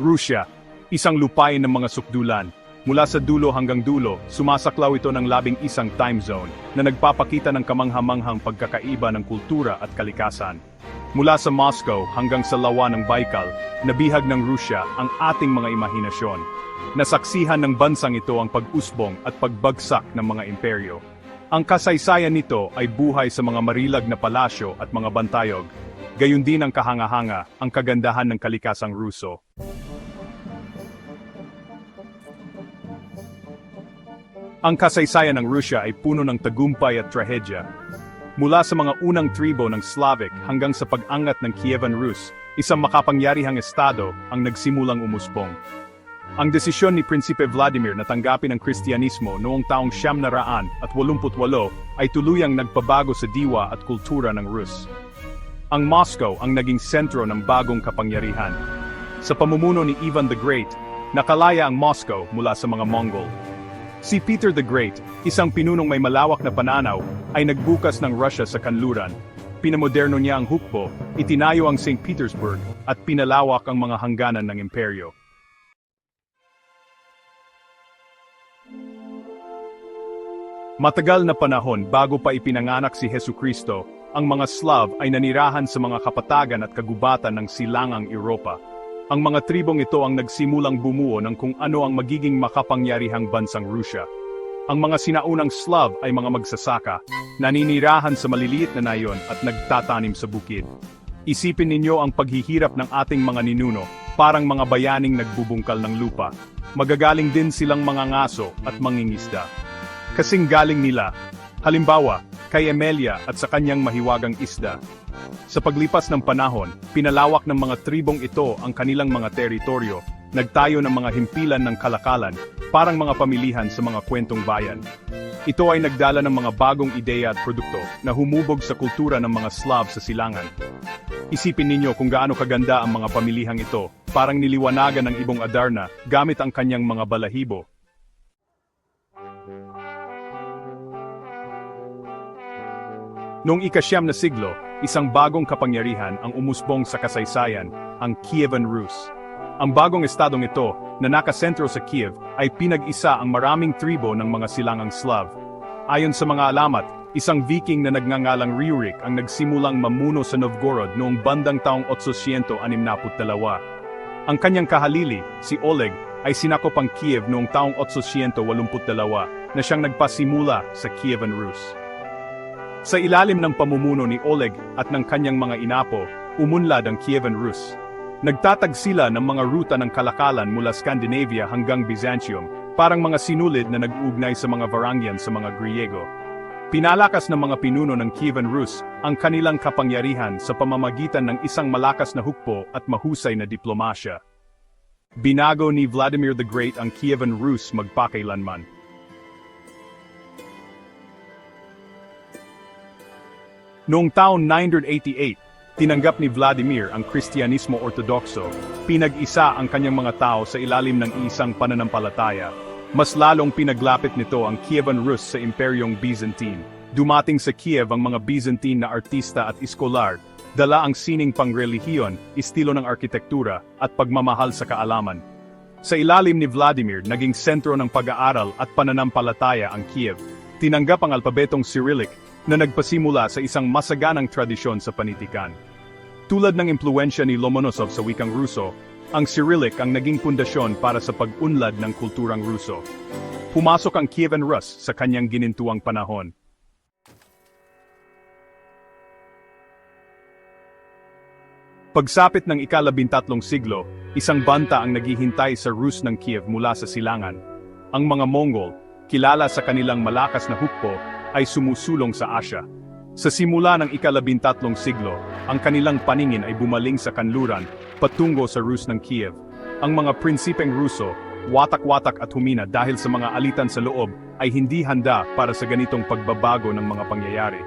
Russia, isang lupain ng mga sukdulan. Mula sa dulo hanggang dulo, sumasaklaw ito ng labing isang time zone na nagpapakita ng kamanghamanghang pagkakaiba ng kultura at kalikasan. Mula sa Moscow hanggang sa lawa ng Baikal, nabihag ng Rusya ang ating mga imahinasyon. Nasaksihan ng bansang ito ang pag-usbong at pagbagsak ng mga imperyo. Ang kasaysayan nito ay buhay sa mga marilag na palasyo at mga bantayog, gayon din ang kahanga-hanga, ang kagandahan ng kalikasang Ruso. Ang kasaysayan ng Rusya ay puno ng tagumpay at trahedya. Mula sa mga unang tribo ng Slavic hanggang sa pag-angat ng Kievan Rus, isang makapangyarihang estado ang nagsimulang umusbong. Ang desisyon ni Prinsipe Vladimir na tanggapin ang Kristyanismo noong taong siyam na raan at 88 ay tuluyang nagpabago sa diwa at kultura ng Rus. Ang Moscow ang naging sentro ng bagong kapangyarihan. Sa pamumuno ni Ivan the Great, nakalaya ang Moscow mula sa mga Mongol. Si Peter the Great, isang pinunong may malawak na pananaw, ay nagbukas ng Russia sa kanluran. Pinamoderno niya ang hukbo, itinayo ang St. Petersburg, at pinalawak ang mga hangganan ng imperyo. Matagal na panahon bago pa ipinanganak si Hesu Kristo, ang mga Slav ay nanirahan sa mga kapatagan at kagubatan ng silangang Europa. Ang mga tribong ito ang nagsimulang bumuo ng kung ano ang magiging makapangyarihang bansang Rusya. Ang mga sinaunang Slav ay mga magsasaka, naninirahan sa maliliit na nayon at nagtatanim sa bukid. Isipin ninyo ang paghihirap ng ating mga ninuno, parang mga bayaning nagbubungkal ng lupa. Magagaling din silang mga ngaso at mangingisda. Kasing galing nila, halimbawa, kay Emelia at sa kanyang mahiwagang isda. Sa paglipas ng panahon, pinalawak ng mga tribong ito ang kanilang mga teritoryo, nagtayo ng mga himpilan ng kalakalan, parang mga pamilihan sa mga kwentong bayan. Ito ay nagdala ng mga bagong ideya at produkto na humubog sa kultura ng mga Slav sa silangan. Isipin ninyo kung gaano kaganda ang mga pamilihang ito, parang niliwanagan ng ibong Adarna gamit ang kanyang mga balahibo. Noong ikasyam na siglo, isang bagong kapangyarihan ang umusbong sa kasaysayan, ang Kievan Rus. Ang bagong estadong ito, na nakasentro sa Kiev, ay pinag-isa ang maraming tribo ng mga silangang Slav. Ayon sa mga alamat, isang Viking na nagngangalang Rurik ang nagsimulang mamuno sa Novgorod noong bandang taong 862. Ang kanyang kahalili, si Oleg, ay sinakop ang Kiev noong taong 882 na siyang nagpasimula sa Kievan Rus. Sa ilalim ng pamumuno ni Oleg at ng kanyang mga inapo, umunlad ang Kievan Rus. Nagtatag sila ng mga ruta ng kalakalan mula Scandinavia hanggang Byzantium, parang mga sinulid na nag-ugnay sa mga Varangian sa mga Griego. Pinalakas ng mga pinuno ng Kievan Rus ang kanilang kapangyarihan sa pamamagitan ng isang malakas na hukbo at mahusay na diplomasya. Binago ni Vladimir the Great ang Kievan Rus magpakailanman. Noong taon 988, tinanggap ni Vladimir ang Kristyanismo Ortodokso, pinag-isa ang kanyang mga tao sa ilalim ng isang pananampalataya. Mas lalong pinaglapit nito ang Kievan Rus sa Imperyong Byzantine. Dumating sa Kiev ang mga Byzantine na artista at iskolar, dala ang sining pangrelihiyon, estilo ng arkitektura, at pagmamahal sa kaalaman. Sa ilalim ni Vladimir, naging sentro ng pag-aaral at pananampalataya ang Kiev. Tinanggap ang alpabetong Cyrillic na nagpasimula sa isang masaganang tradisyon sa panitikan. Tulad ng impluensya ni Lomonosov sa wikang Ruso, ang Cyrillic ang naging pundasyon para sa pag-unlad ng kulturang Ruso. Pumasok ang Kievan Rus sa kanyang ginintuang panahon. Pagsapit ng ikalabintatlong siglo, isang banta ang naghihintay sa Rus ng Kiev mula sa silangan. Ang mga Mongol, kilala sa kanilang malakas na hukbo, ay sumusulong sa Asya. Sa simula ng ikalabintatlong siglo, ang kanilang paningin ay bumaling sa kanluran, patungo sa Rus ng Kiev. Ang mga prinsipeng Ruso, watak-watak at humina dahil sa mga alitan sa loob, ay hindi handa para sa ganitong pagbabago ng mga pangyayari.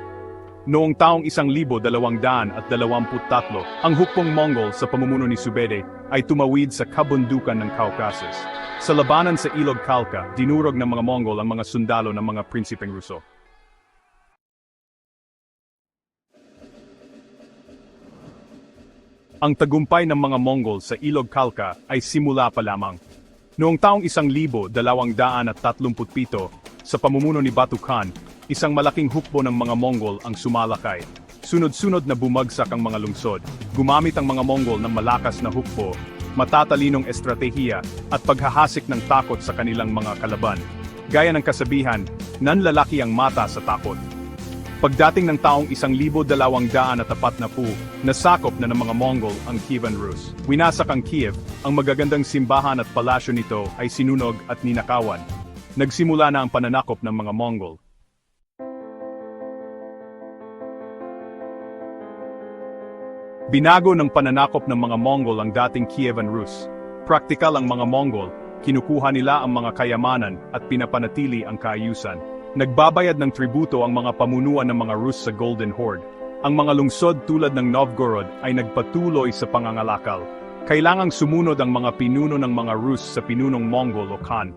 Noong taong isang libo dalawang daan at dalawamput tatlo, ang hukbong Mongol sa pamumuno ni Subede ay tumawid sa kabundukan ng Caucasus. Sa labanan sa Ilog Kalka, dinurog ng mga Mongol ang mga sundalo ng mga prinsipeng Ruso. Ang tagumpay ng mga Mongol sa Ilog Khalkha ay simula pa lamang. Noong taong 1237, sa pamumuno ni Batu Khan, isang malaking hukbo ng mga Mongol ang sumalakay. Sunod-sunod na bumagsak ang mga lungsod. Gumamit ang mga Mongol ng malakas na hukbo, matatalinong estratehiya at paghahasik ng takot sa kanilang mga kalaban. Gaya ng kasabihan, nanlalaki ang mata sa takot. Pagdating ng taong isang libo dalawang daan at apat na pu, nasakop na ng mga Mongol ang Kievan Rus. Winasak ang Kiev, ang magagandang simbahan at palasyo nito ay sinunog at ninakawan. Nagsimula na ang pananakop ng mga Mongol. Binago ng pananakop ng mga Mongol ang dating Kievan Rus. Praktikal ang mga Mongol, kinukuha nila ang mga kayamanan at pinapanatili ang kaayusan. Nagbabayad ng tributo ang mga pamunuan ng mga Rus sa Golden Horde. Ang mga lungsod tulad ng Novgorod ay nagpatuloy sa pangangalakal. Kailangang sumunod ang mga pinuno ng mga Rus sa pinunong Mongol o Khan.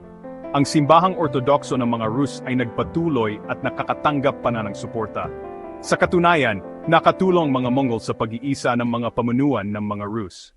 Ang simbahang ortodokso ng mga Rus ay nagpatuloy at nakakatanggap pa na ng suporta. Sa katunayan, nakatulong mga Mongol sa pag-iisa ng mga pamunuan ng mga Rus.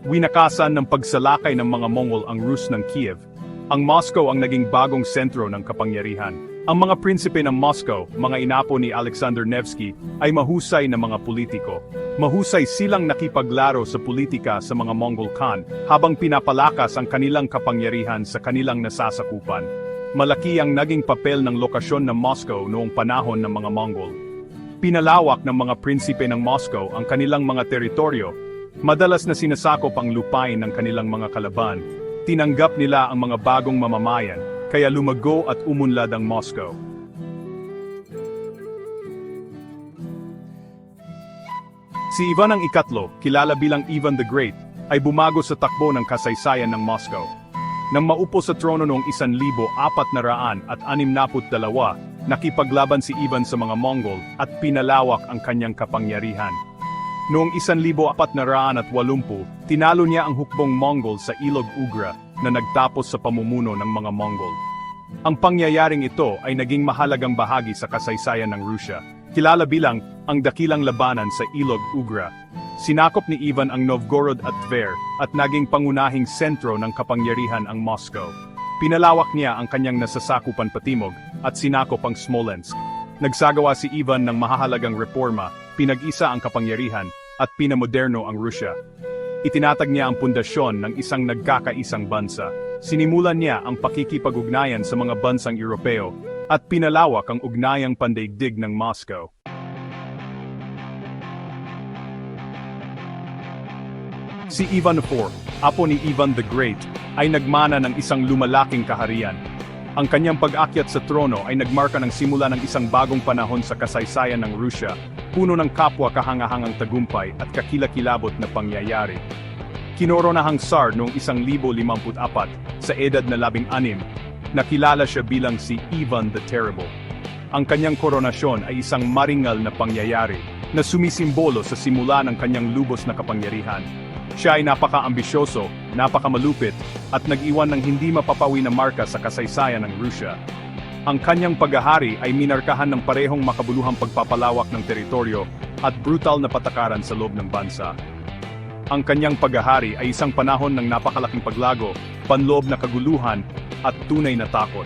Winakasan ng pagsalakay ng mga Mongol ang Rus ng Kiev. Ang Moscow ang naging bagong sentro ng kapangyarihan. Ang mga prinsipe ng Moscow, mga inapo ni Alexander Nevsky, ay mahusay na mga politiko. Mahusay silang nakipaglaro sa politika sa mga Mongol Khan habang pinapalakas ang kanilang kapangyarihan sa kanilang nasasakupan. Malaki ang naging papel ng lokasyon ng Moscow noong panahon ng mga Mongol. Pinalawak ng mga prinsipe ng Moscow ang kanilang mga teritoryo Madalas na sinasakop ang lupain ng kanilang mga kalaban. Tinanggap nila ang mga bagong mamamayan, kaya lumago at umunlad ang Moscow. Si Ivan ang ikatlo, kilala bilang Ivan the Great, ay bumago sa takbo ng kasaysayan ng Moscow. Nang maupo sa trono noong isan libo apat na raan at anim naput dalawa, nakipaglaban si Ivan sa mga Mongol at pinalawak ang kanyang kapangyarihan. Noong 1480, tinalo niya ang hukbong Mongol sa Ilog Ugra na nagtapos sa pamumuno ng mga Mongol. Ang pangyayaring ito ay naging mahalagang bahagi sa kasaysayan ng Rusya, kilala bilang ang dakilang labanan sa Ilog Ugra. Sinakop ni Ivan ang Novgorod at Tver at naging pangunahing sentro ng kapangyarihan ang Moscow. Pinalawak niya ang kanyang nasasakupan patimog at sinakop ang Smolensk. Nagsagawa si Ivan ng mahahalagang reforma, pinag-isa ang kapangyarihan, at pinamoderno ang Rusya. Itinatag niya ang pundasyon ng isang nagkakaisang bansa. Sinimulan niya ang pakikipag-ugnayan sa mga bansang Europeo, at pinalawak ang ugnayang pandaigdig ng Moscow. Si Ivan IV, apo ni Ivan the Great, ay nagmana ng isang lumalaking kaharian. Ang kanyang pag-akyat sa trono ay nagmarka ng simula ng isang bagong panahon sa kasaysayan ng Rusya, puno ng kapwa kahangahangang tagumpay at kakilakilabot na pangyayari. Kinoronahang Tsar noong 1054 sa edad na labing anim, nakilala siya bilang si Ivan the Terrible. Ang kanyang koronasyon ay isang maringal na pangyayari na sumisimbolo sa simula ng kanyang lubos na kapangyarihan. Siya ay napaka-ambisyoso, napakamalupit, at nag-iwan ng hindi mapapawi na marka sa kasaysayan ng Rusya. Ang kanyang paghahari ay minarkahan ng parehong makabuluhang pagpapalawak ng teritoryo at brutal na patakaran sa loob ng bansa. Ang kanyang paghahari ay isang panahon ng napakalaking paglago, panloob na kaguluhan, at tunay na takot.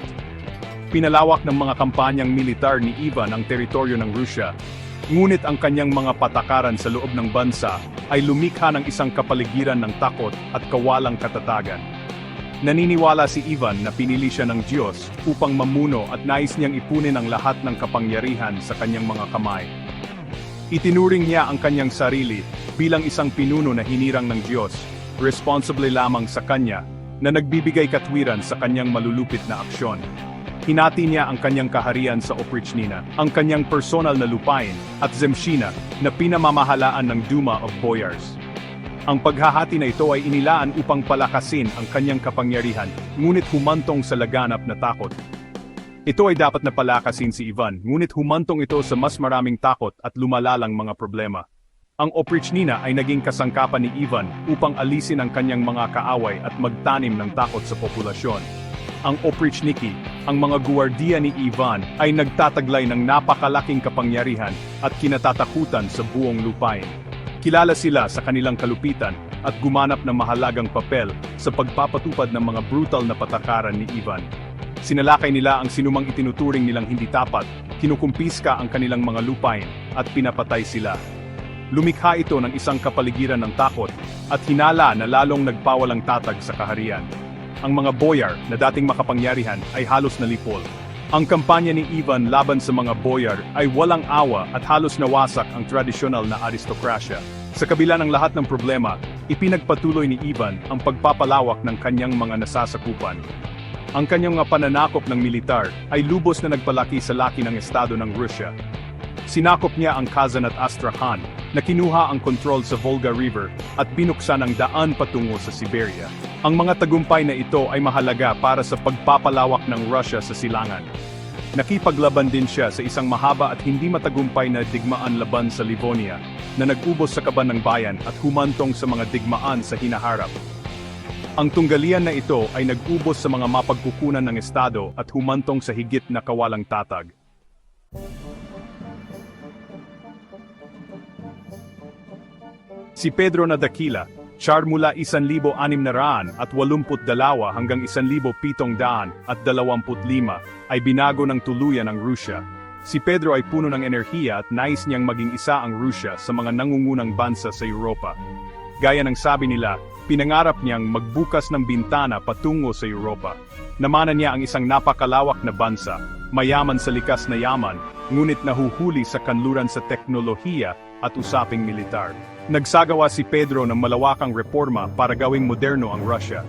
Pinalawak ng mga kampanyang militar ni Ivan ang teritoryo ng Rusya, ngunit ang kanyang mga patakaran sa loob ng bansa ay lumikha ng isang kapaligiran ng takot at kawalang katatagan. Naniniwala si Ivan na pinili siya ng Diyos upang mamuno at nais niyang ipunin ang lahat ng kapangyarihan sa kanyang mga kamay. Itinuring niya ang kanyang sarili bilang isang pinuno na hinirang ng Diyos, responsable lamang sa kanya, na nagbibigay katwiran sa kanyang malulupit na aksyon. Hinati niya ang kanyang kaharian sa Oprichnina, ang kanyang personal na lupain, at Zemshina, na pinamamahalaan ng Duma of Boyars. Ang paghahati na ito ay inilaan upang palakasin ang kanyang kapangyarihan, ngunit humantong sa laganap na takot. Ito ay dapat na palakasin si Ivan, ngunit humantong ito sa mas maraming takot at lumalalang mga problema. Ang Oprichnina ay naging kasangkapan ni Ivan upang alisin ang kanyang mga kaaway at magtanim ng takot sa populasyon. Ang Oprichniki, ang mga guwardiya ni Ivan ay nagtataglay ng napakalaking kapangyarihan at kinatatakutan sa buong lupain. Kilala sila sa kanilang kalupitan at gumanap ng mahalagang papel sa pagpapatupad ng mga brutal na patakaran ni Ivan. Sinalakay nila ang sinumang itinuturing nilang hindi tapat, kinukumpiska ang kanilang mga lupain, at pinapatay sila. Lumikha ito ng isang kapaligiran ng takot, at hinala na lalong nagpawalang tatag sa kaharian. Ang mga boyar na dating makapangyarihan ay halos nalipol. Ang kampanya ni Ivan laban sa mga boyar ay walang awa at halos nawasak ang tradisyonal na aristokrasya. Sa kabila ng lahat ng problema, ipinagpatuloy ni Ivan ang pagpapalawak ng kanyang mga nasasakupan. Ang kanyang mga pananakop ng militar ay lubos na nagpalaki sa laki ng estado ng Russia. Sinakop niya ang Kazan at Astrakhan, na kinuha ang kontrol sa Volga River at binuksan ang daan patungo sa Siberia. Ang mga tagumpay na ito ay mahalaga para sa pagpapalawak ng Russia sa silangan. Nakipaglaban din siya sa isang mahaba at hindi matagumpay na digmaan laban sa Livonia, na nag-ubos sa kaban ng bayan at humantong sa mga digmaan sa hinaharap. Ang tunggalian na ito ay nag-ubos sa mga mapagkukunan ng Estado at humantong sa higit na kawalang tatag. Si Pedro na Dakila, char mula 1,600 at 82 hanggang 1,700 at 25 ay binago ng tuluyan ang Rusya. Si Pedro ay puno ng enerhiya at nais niyang maging isa ang Rusya sa mga nangungunang bansa sa Europa. Gaya ng sabi nila, pinangarap niyang magbukas ng bintana patungo sa Europa. Namanan niya ang isang napakalawak na bansa, mayaman sa likas na yaman, ngunit nahuhuli sa kanluran sa teknolohiya at usaping militar. Nagsagawa si Pedro ng malawakang reforma para gawing moderno ang Russia.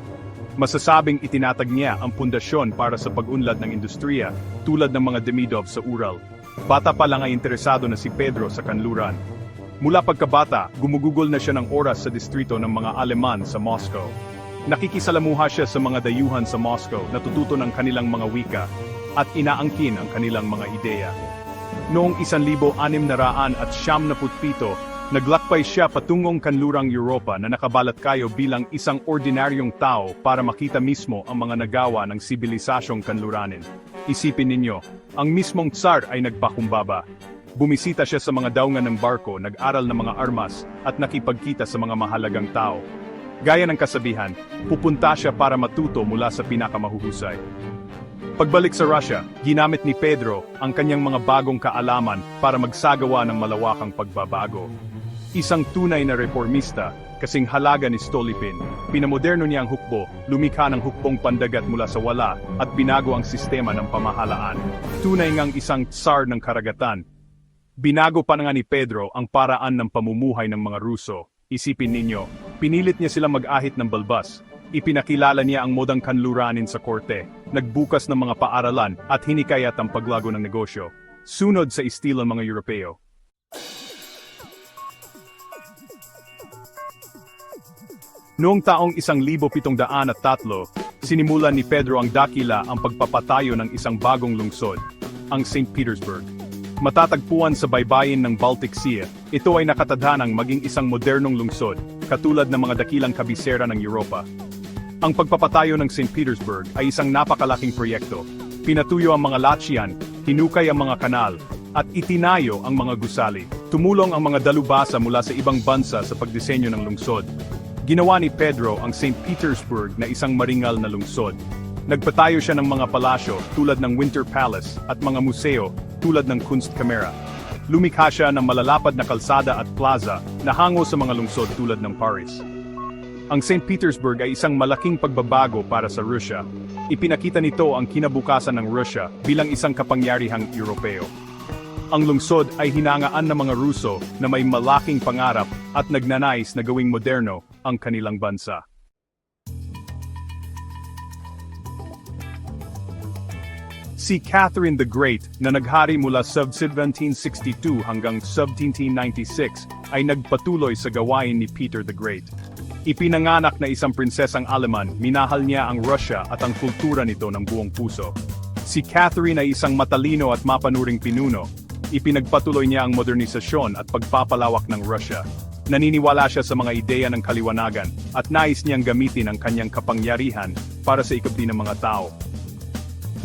Masasabing itinatag niya ang pundasyon para sa pag-unlad ng industriya, tulad ng mga Demidov sa Ural. Bata pa lang ay interesado na si Pedro sa kanluran. Mula pagkabata, gumugugol na siya ng oras sa distrito ng mga Aleman sa Moscow. Nakikisalamuha siya sa mga dayuhan sa Moscow, natututo ng kanilang mga wika, at inaangkin ang kanilang mga ideya. Noong 1600 at siyam na putpito, naglakbay siya patungong kanlurang Europa na nakabalat kayo bilang isang ordinaryong tao para makita mismo ang mga nagawa ng sibilisasyong kanluranin. Isipin ninyo, ang mismong tsar ay nagpakumbaba. Bumisita siya sa mga daungan ng barko, nag-aral ng mga armas, at nakipagkita sa mga mahalagang tao. Gaya ng kasabihan, pupunta siya para matuto mula sa pinakamahuhusay. Pagbalik sa Russia, ginamit ni Pedro ang kanyang mga bagong kaalaman para magsagawa ng malawakang pagbabago. Isang tunay na reformista, kasing halaga ni Stolypin, pinamoderno niya ang hukbo, lumikha ng hukbong pandagat mula sa wala, at binago ang sistema ng pamahalaan. Tunay ngang isang tsar ng karagatan. Binago pa nga ni Pedro ang paraan ng pamumuhay ng mga Ruso. Isipin ninyo, pinilit niya silang mag-ahit ng balbas, Ipinakilala niya ang modang kanluranin sa korte, nagbukas ng mga paaralan at hinikayat ang paglago ng negosyo. Sunod sa estilo ng mga Europeo. Noong taong 1703, sinimulan ni Pedro ang dakila ang pagpapatayo ng isang bagong lungsod, ang St. Petersburg. Matatagpuan sa baybayin ng Baltic Sea, ito ay nakatadhanang maging isang modernong lungsod, katulad ng mga dakilang kabisera ng Europa. Ang pagpapatayo ng St. Petersburg ay isang napakalaking proyekto. Pinatuyo ang mga latsyan, hinukay ang mga kanal, at itinayo ang mga gusali. Tumulong ang mga dalubasa mula sa ibang bansa sa pagdisenyo ng lungsod. Ginawa ni Pedro ang St. Petersburg na isang maringal na lungsod. Nagpatayo siya ng mga palasyo tulad ng Winter Palace at mga museo tulad ng Kunstkamera. Lumikha siya ng malalapad na kalsada at plaza na hango sa mga lungsod tulad ng Paris. Ang St. Petersburg ay isang malaking pagbabago para sa Russia. Ipinakita nito ang kinabukasan ng Russia bilang isang kapangyarihang Europeo. Ang lungsod ay hinangaan ng mga Ruso na may malaking pangarap at nagnanais na gawing moderno ang kanilang bansa. Si Catherine the Great na naghari mula sub 1762 hanggang sub 1796 ay nagpatuloy sa gawain ni Peter the Great. Ipinanganak na isang prinsesang Aleman, minahal niya ang Russia at ang kultura nito ng buong puso. Si Catherine ay isang matalino at mapanuring pinuno. Ipinagpatuloy niya ang modernisasyon at pagpapalawak ng Russia. Naniniwala siya sa mga ideya ng kaliwanagan at nais niyang gamitin ang kanyang kapangyarihan para sa ikabdi ng mga tao.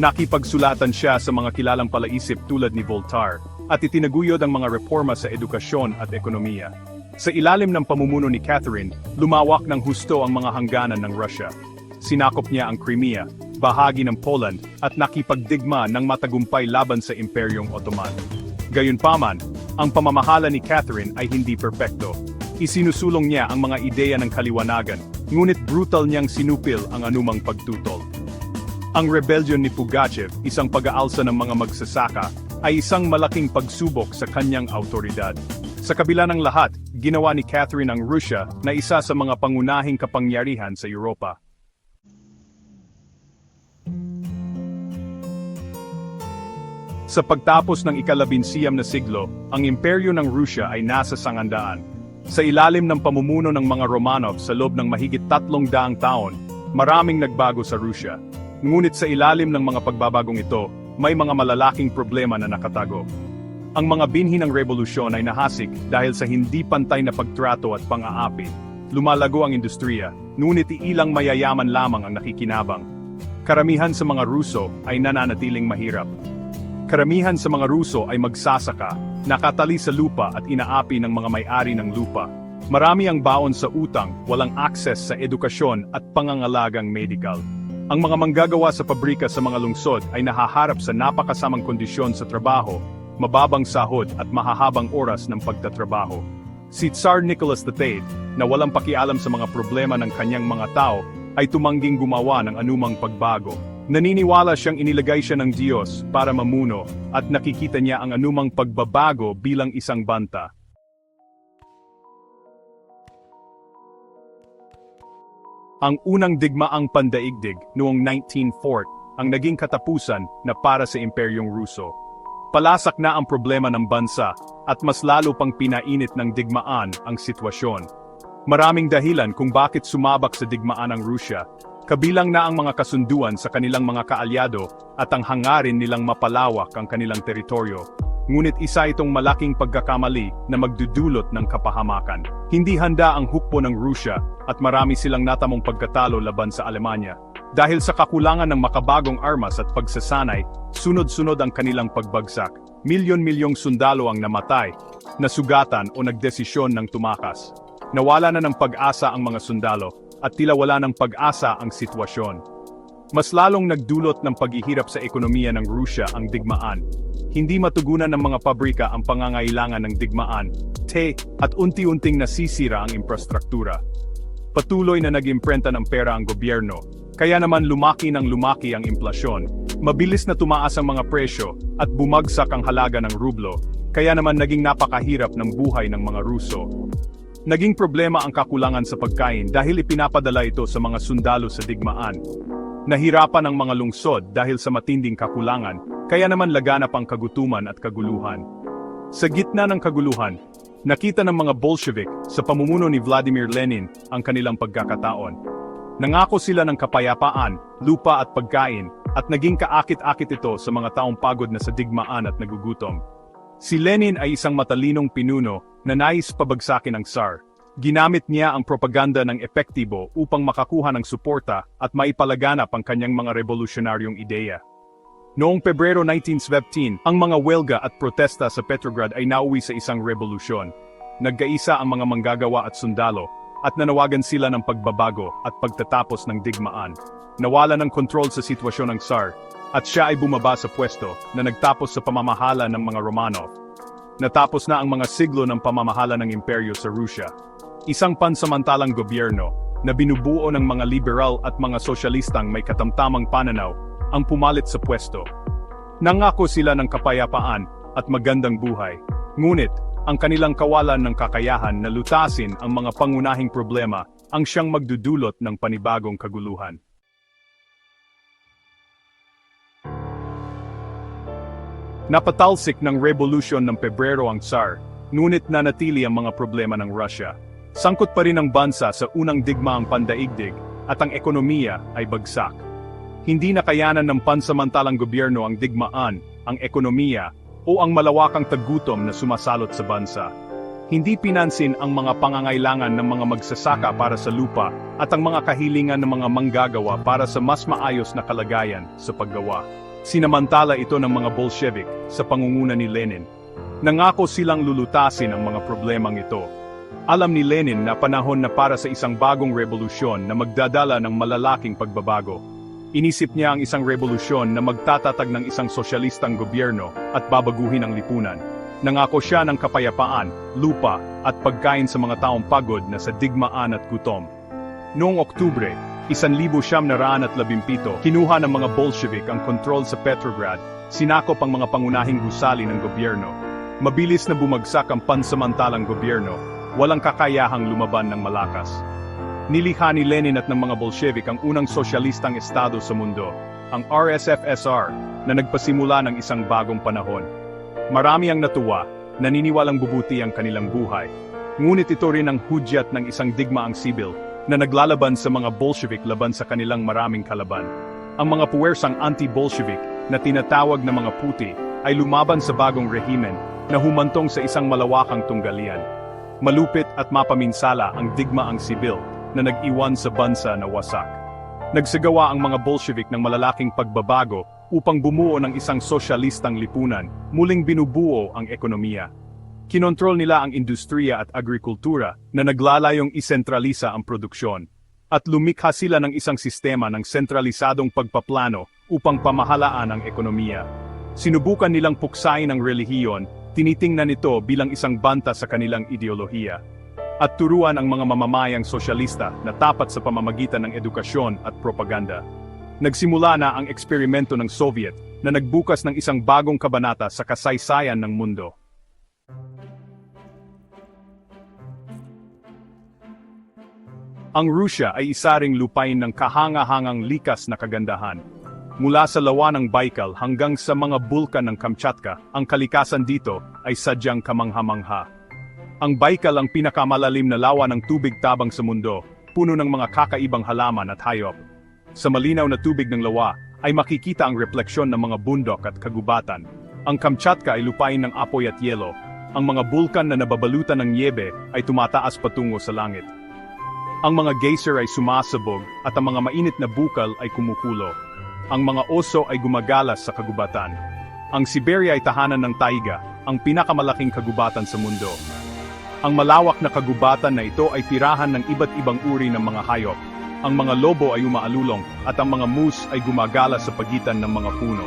Nakipagsulatan siya sa mga kilalang palaisip tulad ni Voltaire, at itinaguyod ang mga reforma sa edukasyon at ekonomiya. Sa ilalim ng pamumuno ni Catherine, lumawak ng husto ang mga hangganan ng Russia. Sinakop niya ang Crimea, bahagi ng Poland, at nakipagdigma ng matagumpay laban sa Imperyong Ottoman. Gayunpaman, ang pamamahala ni Catherine ay hindi perpekto. Isinusulong niya ang mga ideya ng kaliwanagan, ngunit brutal niyang sinupil ang anumang pagtutol. Ang rebellion ni Pugachev, isang pag-aalsa ng mga magsasaka, ay isang malaking pagsubok sa kanyang autoridad. Sa kabila ng lahat, ginawa ni Catherine ang Russia na isa sa mga pangunahing kapangyarihan sa Europa. Sa pagtapos ng ikalabinsiyam na siglo, ang imperyo ng Rusya ay nasa sangandaan. Sa ilalim ng pamumuno ng mga Romanov sa loob ng mahigit tatlong daang taon, maraming nagbago sa Rusya. Ngunit sa ilalim ng mga pagbabagong ito, may mga malalaking problema na nakatago. Ang mga binhi ng revolusyon ay nahasik dahil sa hindi pantay na pagtrato at pang-aapi. Lumalago ang industriya, ngunit iilang mayayaman lamang ang nakikinabang. Karamihan sa mga Ruso ay nananatiling mahirap. Karamihan sa mga Ruso ay magsasaka, nakatali sa lupa at inaapi ng mga may-ari ng lupa. Marami ang baon sa utang, walang akses sa edukasyon at pangangalagang medical. Ang mga manggagawa sa pabrika sa mga lungsod ay nahaharap sa napakasamang kondisyon sa trabaho, mababang sahod at mahahabang oras ng pagtatrabaho. Si Tsar Nicholas III, na walang pakialam sa mga problema ng kanyang mga tao, ay tumangging gumawa ng anumang pagbago. Naniniwala siyang inilagay siya ng Diyos para mamuno at nakikita niya ang anumang pagbabago bilang isang banta. Ang unang digmaang pandaigdig noong 1904 ang naging katapusan na para sa Imperyong Ruso. Palasak na ang problema ng bansa at mas lalo pang pinainit ng digmaan ang sitwasyon. Maraming dahilan kung bakit sumabak sa digmaan ang Rusya, kabilang na ang mga kasunduan sa kanilang mga kaalyado at ang hangarin nilang mapalawak ang kanilang teritoryo. Ngunit isa itong malaking pagkakamali na magdudulot ng kapahamakan. Hindi handa ang hukbo ng Rusya at marami silang natamong pagkatalo laban sa Alemanya. Dahil sa kakulangan ng makabagong armas at pagsasanay, sunod-sunod ang kanilang pagbagsak. Milyon-milyong sundalo ang namatay, nasugatan o nagdesisyon ng tumakas. Nawala na ng pag-asa ang mga sundalo, at tila wala ng pag-asa ang sitwasyon. Mas lalong nagdulot ng paghihirap sa ekonomiya ng Rusya ang digmaan. Hindi matugunan ng mga pabrika ang pangangailangan ng digmaan, te, at unti-unting nasisira ang infrastruktura. Patuloy na nag-imprenta ng pera ang gobyerno, kaya naman lumaki ng lumaki ang implasyon. Mabilis na tumaas ang mga presyo at bumagsak ang halaga ng rublo, kaya naman naging napakahirap ng buhay ng mga Ruso. Naging problema ang kakulangan sa pagkain dahil ipinapadala ito sa mga sundalo sa digmaan. Nahirapan ang mga lungsod dahil sa matinding kakulangan, kaya naman laganap ang kagutuman at kaguluhan. Sa gitna ng kaguluhan, nakita ng mga Bolshevik sa pamumuno ni Vladimir Lenin ang kanilang pagkakataon. Nangako sila ng kapayapaan, lupa at pagkain, at naging kaakit-akit ito sa mga taong pagod na sa digmaan at nagugutom. Si Lenin ay isang matalinong pinuno na nais pabagsakin ang Tsar. Ginamit niya ang propaganda ng epektibo upang makakuha ng suporta at maipalaganap ang kanyang mga revolusyonaryong ideya. Noong Pebrero 1917, ang mga welga at protesta sa Petrograd ay nauwi sa isang revolusyon. Nagkaisa ang mga manggagawa at sundalo, at nanawagan sila ng pagbabago at pagtatapos ng digmaan. Nawala ng kontrol sa sitwasyon ng Tsar, at siya ay bumaba sa pwesto na nagtapos sa pamamahala ng mga Romanov. Natapos na ang mga siglo ng pamamahala ng imperyo sa Rusya. Isang pansamantalang gobyerno na binubuo ng mga liberal at mga sosyalistang may katamtamang pananaw ang pumalit sa pwesto. Nangako sila ng kapayapaan at magandang buhay. Ngunit, ang kanilang kawalan ng kakayahan na lutasin ang mga pangunahing problema ang siyang magdudulot ng panibagong kaguluhan. Napatalsik ng revolusyon ng Pebrero ang Tsar, ngunit nanatili ang mga problema ng Russia. Sangkot pa rin ang bansa sa unang digmaang pandaigdig at ang ekonomiya ay bagsak. Hindi nakayanan ng pansamantalang gobyerno ang digmaan, ang ekonomiya, o ang malawakang tagutom na sumasalot sa bansa. Hindi pinansin ang mga pangangailangan ng mga magsasaka para sa lupa at ang mga kahilingan ng mga manggagawa para sa mas maayos na kalagayan sa paggawa. Sinamantala ito ng mga Bolshevik sa pangunguna ni Lenin. Nangako silang lulutasin ang mga problemang ito. Alam ni Lenin na panahon na para sa isang bagong revolusyon na magdadala ng malalaking pagbabago. Inisip niya ang isang revolusyon na magtatatag ng isang sosyalistang gobyerno at babaguhin ang lipunan. Nangako siya ng kapayapaan, lupa, at pagkain sa mga taong pagod na sa digmaan at gutom. Noong Oktubre, 1917, kinuha ng mga Bolshevik ang kontrol sa Petrograd, sinakop ang mga pangunahing gusali ng gobyerno. Mabilis na bumagsak ang pansamantalang gobyerno, walang kakayahang lumaban ng malakas. Nilikha ni Lenin at ng mga Bolshevik ang unang sosyalistang estado sa mundo, ang RSFSR, na nagpasimula ng isang bagong panahon. Marami ang natuwa, naniniwalang bubuti ang kanilang buhay. Ngunit ito rin ang hudyat ng isang digmaang sibil, na naglalaban sa mga Bolshevik laban sa kanilang maraming kalaban. Ang mga puwersang anti-Bolshevik, na tinatawag na mga puti, ay lumaban sa bagong rehimen, na humantong sa isang malawakang tunggalian. Malupit at mapaminsala ang digmaang sibil, na nag-iwan sa bansa na wasak. Nagsagawa ang mga Bolshevik ng malalaking pagbabago upang bumuo ng isang sosyalistang lipunan, muling binubuo ang ekonomiya. Kinontrol nila ang industriya at agrikultura na naglalayong isentralisa ang produksyon. At lumikha sila ng isang sistema ng sentralisadong pagpaplano upang pamahalaan ang ekonomiya. Sinubukan nilang puksain ang relihiyon, tinitingnan ito bilang isang banta sa kanilang ideolohiya at turuan ang mga mamamayang sosyalista na tapat sa pamamagitan ng edukasyon at propaganda. Nagsimula na ang eksperimento ng Soviet na nagbukas ng isang bagong kabanata sa kasaysayan ng mundo. Ang Rusya ay isa ring lupain ng kahanga-hangang likas na kagandahan. Mula sa lawa ng Baikal hanggang sa mga bulkan ng Kamchatka, ang kalikasan dito ay sadyang kamangha-mangha. Ang Baikal ang pinakamalalim na lawa ng tubig tabang sa mundo, puno ng mga kakaibang halaman at hayop. Sa malinaw na tubig ng lawa, ay makikita ang refleksyon ng mga bundok at kagubatan. Ang Kamchatka ay lupain ng apoy at yelo. Ang mga bulkan na nababalutan ng niebe ay tumataas patungo sa langit. Ang mga geyser ay sumasabog at ang mga mainit na bukal ay kumukulo. Ang mga oso ay gumagalas sa kagubatan. Ang Siberia ay tahanan ng taiga, ang pinakamalaking kagubatan sa mundo. Ang malawak na kagubatan na ito ay tirahan ng iba't ibang uri ng mga hayop. Ang mga lobo ay umaalulong at ang mga moose ay gumagala sa pagitan ng mga puno.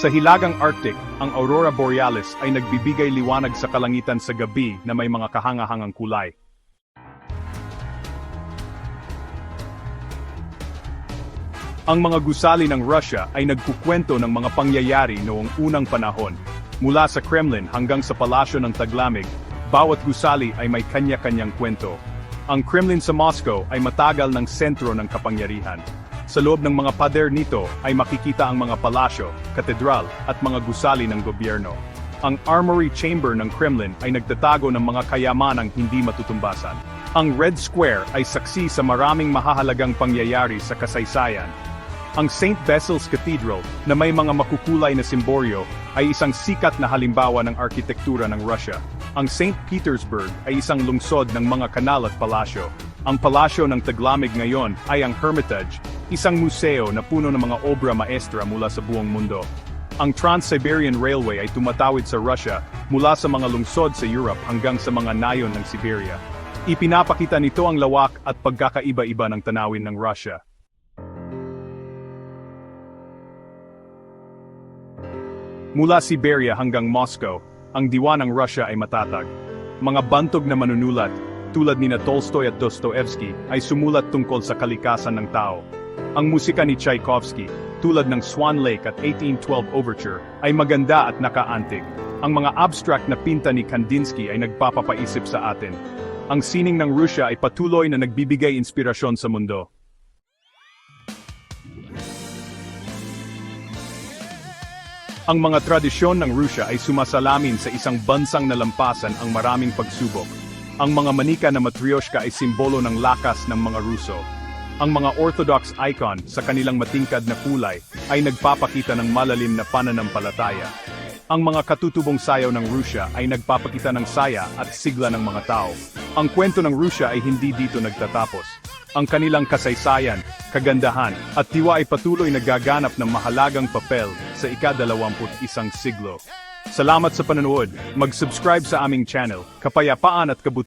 Sa hilagang Arctic, ang Aurora Borealis ay nagbibigay liwanag sa kalangitan sa gabi na may mga kahangahangang kulay. Ang mga gusali ng Russia ay nagkukwento ng mga pangyayari noong unang panahon. Mula sa Kremlin hanggang sa palasyo ng Taglamig, bawat gusali ay may kanya-kanyang kwento. Ang Kremlin sa Moscow ay matagal ng sentro ng kapangyarihan. Sa loob ng mga pader nito ay makikita ang mga palasyo, katedral at mga gusali ng gobyerno. Ang Armory Chamber ng Kremlin ay nagtatago ng mga kayamanang hindi matutumbasan. Ang Red Square ay saksi sa maraming mahahalagang pangyayari sa kasaysayan. Ang St. Basil's Cathedral, na may mga makukulay na simboryo, ay isang sikat na halimbawa ng arkitektura ng Russia. Ang St. Petersburg ay isang lungsod ng mga kanal at palasyo. Ang palasyo ng Taglamig ngayon ay ang Hermitage, isang museo na puno ng mga obra maestra mula sa buong mundo. Ang Trans-Siberian Railway ay tumatawid sa Russia mula sa mga lungsod sa Europe hanggang sa mga nayon ng Siberia. Ipinapakita nito ang lawak at pagkakaiba-iba ng tanawin ng Russia. Mula Siberia hanggang Moscow, ang diwa ng Russia ay matatag. Mga bantog na manunulat, tulad ni na Tolstoy at Dostoevsky, ay sumulat tungkol sa kalikasan ng tao. Ang musika ni Tchaikovsky, tulad ng Swan Lake at 1812 Overture, ay maganda at nakaantig. Ang mga abstract na pinta ni Kandinsky ay nagpapapaisip sa atin. Ang sining ng Russia ay patuloy na nagbibigay inspirasyon sa mundo. Ang mga tradisyon ng Rusya ay sumasalamin sa isang bansang nalampasan ang maraming pagsubok. Ang mga manika na matryoshka ay simbolo ng lakas ng mga Ruso. Ang mga Orthodox icon sa kanilang matingkad na kulay ay nagpapakita ng malalim na pananampalataya. Ang mga katutubong sayaw ng Rusya ay nagpapakita ng saya at sigla ng mga tao. Ang kwento ng Rusya ay hindi dito nagtatapos. Ang kanilang kasaysayan, kagandahan, at tiwa ay patuloy nagaganap ng mahalagang papel sa ika-dalawamput isang siglo. Salamat sa panonood. Mag-subscribe sa aming channel, Kapayapaan at Kabut